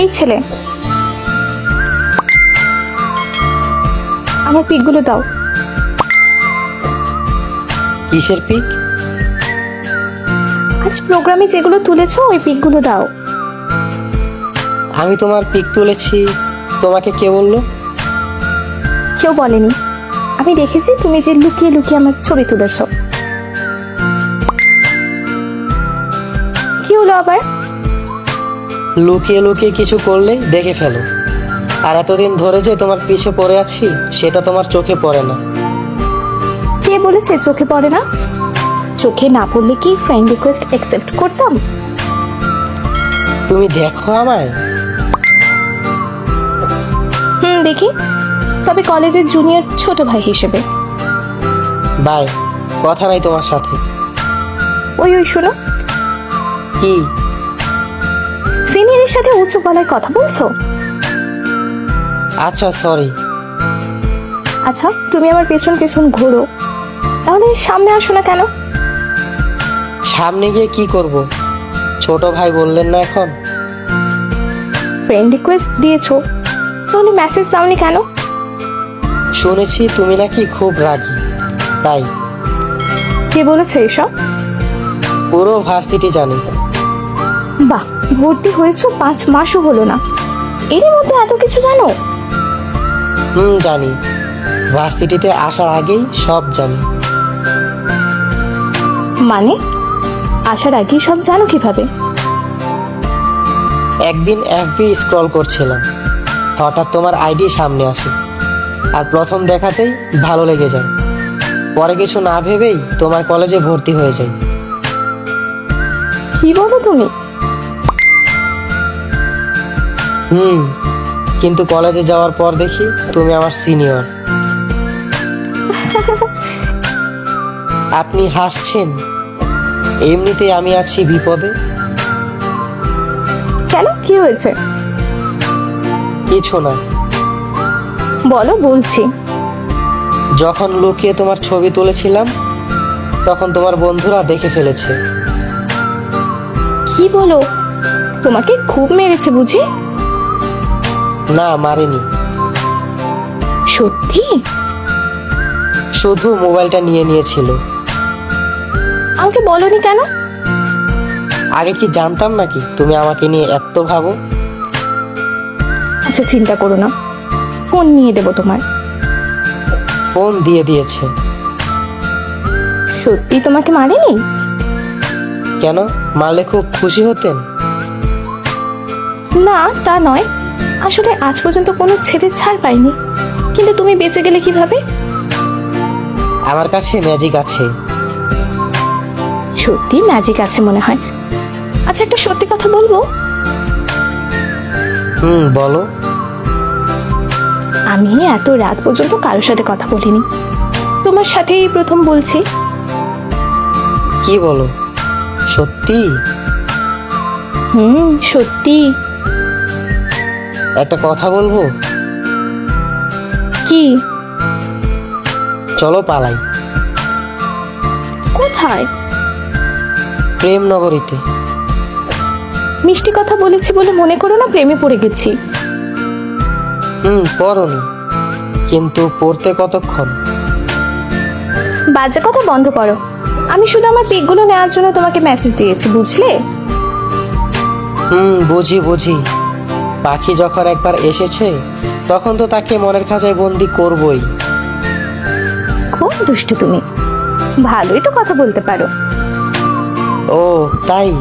এই ছেলে। আমার পিকগুলো দাও। কিসের পিক? আজ প্রোগ্রামে যেগুলো তুলেছো ওই পিকগুলো দাও। আমি তোমার পিক তুলেছি তোমাকে কে বলল? কেউ বলেনি। আমি দেখেছি তুমি যে লুকিয়ে লুকিয়ে আমার ছবি তুলেছো। কি হলো আবার? লুকিয়ে লুকিয়ে কিছু করলে দেখে ফেলো। আর এতদিন ধরে যে তোমার পিছে পড়ে আছি সেটা তোমার চোখে পড়ে না। কে বলেছে চোখে পড়ে না? চোখে না পড়লে কি ফ্রেন্ড রিকোয়েস্ট অ্যাকসেপ্ট করতাম? তুমি দেখো আমায়। হুম দেখি। তবে কলেজের জুনিয়র ছোট ভাই হিসেবে। বাই কথা নাই তোমার সাথে। ওই ওই শোনো। কি? সিনিয়রের সাথে উঁচু গলায় কথা বলছো? আচ্ছা সরি আচ্ছা তুমি আমার পেছন পেছন ঘোরো। তাহলে সামনে আসো না কেন? সামনে গিয়ে কি করব? ছোট ভাই বললেন না এখন। ফ্রেন্ড রিকোয়েস্ট দিয়েছ। তাহলে মেসেজ দাওনি কেন? শুনেছি তুমি নাকি খুব রাগী। তাই। কে বলেছে এসব? পুরো ভার্সিটি জানি। বাহ ভর্তি হয়েছো পাঁচ মাসও হলো না। এরই মধ্যে এত কিছু জানো? হুম জানি। ভার্সিটিতে আসার আগেই সব জানি। মানে? আসার আগেই সব জানো কীভাবে? একদিন এফবি স্ক্রল করছিলাম। হঠাৎ তোমার আইডি সামনে আসে। আর প্রথম দেখাতেই ভালো লেগে যায়। পরে কিছু না ভেবেই তোমার কলেজে ভর্তি হয়ে যাই। কি বলো তুমি? হুম কিন্তু কলেজে যাওয়ার পর দেখি তুমি আমার সিনিয়র। আপনি হাসছেন এমনিতেই আমি আছি বিপদে। কেন? কি হয়েছে? কিছু না। বলো বলছি। যখন লুকিয়ে তোমার ছবি তুলেছিলাম তখন তোমার বন্ধুরা দেখে ফেলেছে। কি বলো? তোমাকে খুব মেরেছে বুঝি? না মারেনি। সত্যি? শুধু মোবাইলটা নিয়ে নিয়েছিল। আমাকে বলনি কেন? আগে কি জানতাম নাকি? তুমি আমাকে নিয়ে এত ভাবো। আচ্ছা চিন্তা করো না। ফোন নিয়ে দেবো তোমার ফোন দিয়ে দিয়েছে। সত্যি তোমাকে মারেনি? কেন? মারলে খুব খুশি হতেন। না তা নয়। আসলে আজ পর্যন্ত কোনো ছেলে ছাড় পাইনি। কিন্তু তুমি বেঁচে গেলে কীভাবে? আমার কাছে ম্যাজিক আছে। সত্যি ম্যাজিক আছে মনে হয়। আচ্ছা একটা সত্যি কথা বলব? হুম বলো। আমি এত রাত পর্যন্ত কারোর সাথে কথা বলিনি। তোমার সাথেই প্রথম বলছি। কি বলো? সত্যি? হুম সত্যি। একটা কথা বলব? কি? চলো পালাই। কোথায়? প্রেম নগরীতে মিষ্টি কথা বলেছি বলে মনে করো না প্রেমে পড়ে গেছি। হুম পড়নি। কিন্তু পড়তে কতক্ষণ? বাজে কথা বন্ধ করো। আমি শুধু আমার পিকগুলো নেওয়ার জন্য তোমাকে মেসেজ দিয়েছি বুঝলে? হুম বুঝি বুঝি। পাখি যখন একবার এসেছে তখন তো তাকে মনের খাঁচায় বন্দি করবই। খুব দুষ্টু তুমি। ভালোই তো কথা বলতে পারো। ও তাই?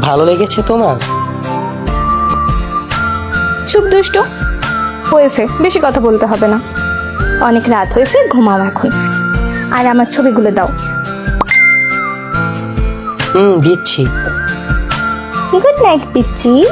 ভালো লেগেছে তোমার? চুপ দুষ্টু। হয়েছে বেশি কথা বলতে হবে না। অনেক রাত হয়েছে ঘুমাও এখন। আর আমার ছবিগুলো দাও। হুম দিচ্ছি। গুড নাইট পিচ্ছি